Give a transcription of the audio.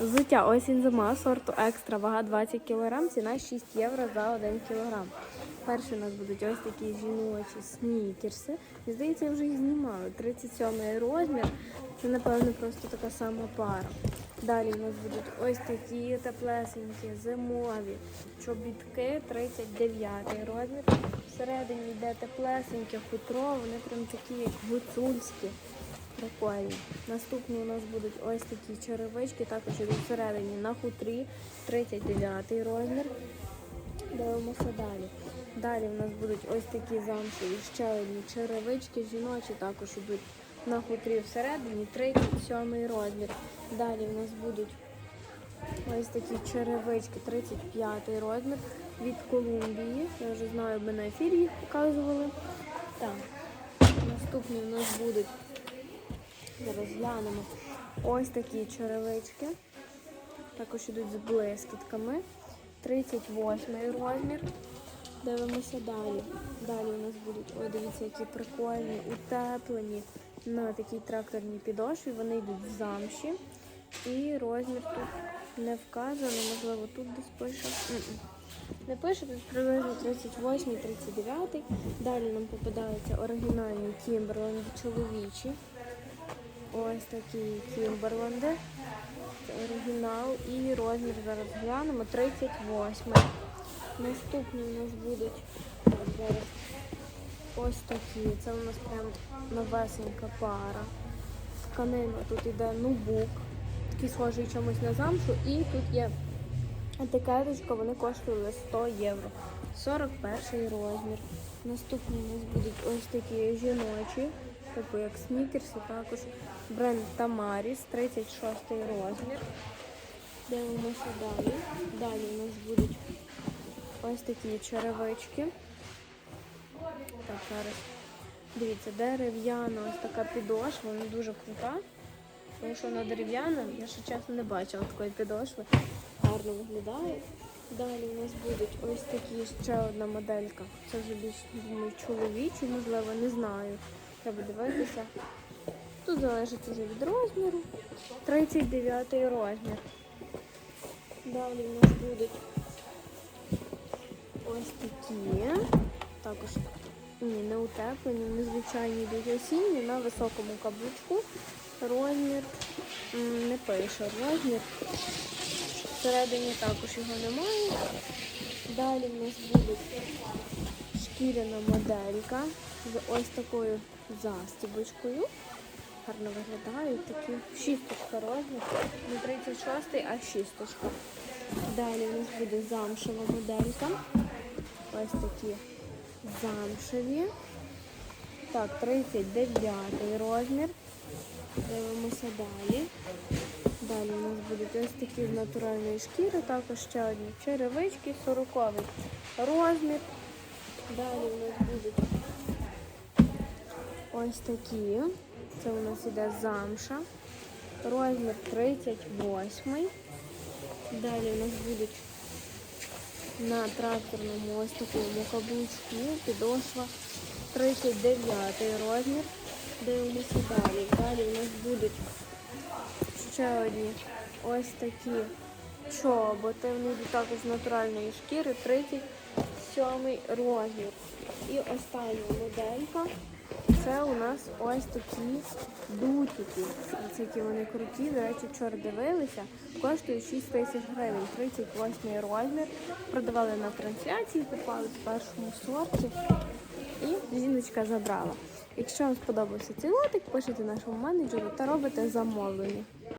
Взуття осінь зима сорту екстра, вага 20 кг, ціна 6 євро за 1 кг. Перші у нас будуть ось такі жіночі снікерси. Мені здається, я вже їх знімала. 37 розмір. Це, напевно, просто така сама пара. Далі у нас будуть ось такі теплесенькі, зимові чобітки, 39 розмір. Всередині йде теплесеньке хутро, вони прям такі, гуцульські. Прикольні. Наступні у нас будуть ось такі черевички, також ідуть всередині на хутрі, 39 розмір. Дивимося далі. Далі у нас будуть ось такі замшеві ще одні черевички, жіночі також ідуть на хутрі всередині, 37 розмір. Далі у нас будуть ось такі черевички, 35 розмір від Колумбії. Я вже знаю, ми на ефірі їх показували. Так. Наступні у нас будуть Зараз глянемо. Ось такі черевички. Також йдуть з блискітками. 38 розмір. Дивимося далі. Далі у нас будуть, ой, дивіться, які прикольні, утеплені на такій тракторній підошві. Вони йдуть в замші. І розмір тут не вказано, можливо, тут десь пише. Не пише, тут приблизно 38 39 Далі нам попадаються оригінальні Timberland чоловічі. Ось такі Кімберленди. Це оригінал і розмір зараз глянемо 38. Наступні у нас будуть ось такі. Це у нас прям новесенька пара. Тканина тут іде нубук, такий схожий чомусь на замшу. І тут є етикеточка, вони коштували 100 євро. 41 розмір. Наступні у нас будуть ось такі жіночі типу як снікерси, також бренд Тамаріс, 36 розмір. Дивимося далі. Далі у нас будуть ось такі черевички. Так, зараз. Дивіться, дерев'яна ось така підошва, вона дуже крута. Тому що вона дерев'яна, я ще чесно не бачила такої підошви. Гарно виглядає. Далі у нас будуть ось такі ще одна моделька. Це вже більш чоловічі, можливо, не знаю. Треба дивитися. Тут залежить вже від розміру. 39 розмір. Далі у нас будуть ось такі. Також ні, не утеплені, вони звичайні йдуть осінні на високому каблучку. Розмір не пише розмір. Всередині також його немає. Далі в нас буде шкіряна моделька з ось такою застібочкою. Гарно виглядають такі. Шісточка розмір. Не 36, а шісточка. Далі у нас буде замшева моделька. Ось такі замшеві. Так, 39 розмір. Дивимося далі. Далі у нас будуть ось такі з натуральної шкіри, також ще одні черевички, 40 розмір. Далі у нас будуть ось такі. Це у нас іде замша. Розмір 38. Далі у нас будуть на тракторному ось такому каблучку, підошва 39 розмір. Дивимося далі. Далі у нас будуть ще одні ось такі чоботи. Вони також з натуральної шкіри 37 розмір. І остання моделька. Це у нас ось такі дутики. Ось які вони круті. До речі, вчора дивилися. Коштує 6 тисяч гривень, 38 розмір. Продавали на трансляції, попали в першому сорті. І жіночка забрала. Якщо вам сподобався цей лотик, пишіть нашому менеджеру та робите замовлення.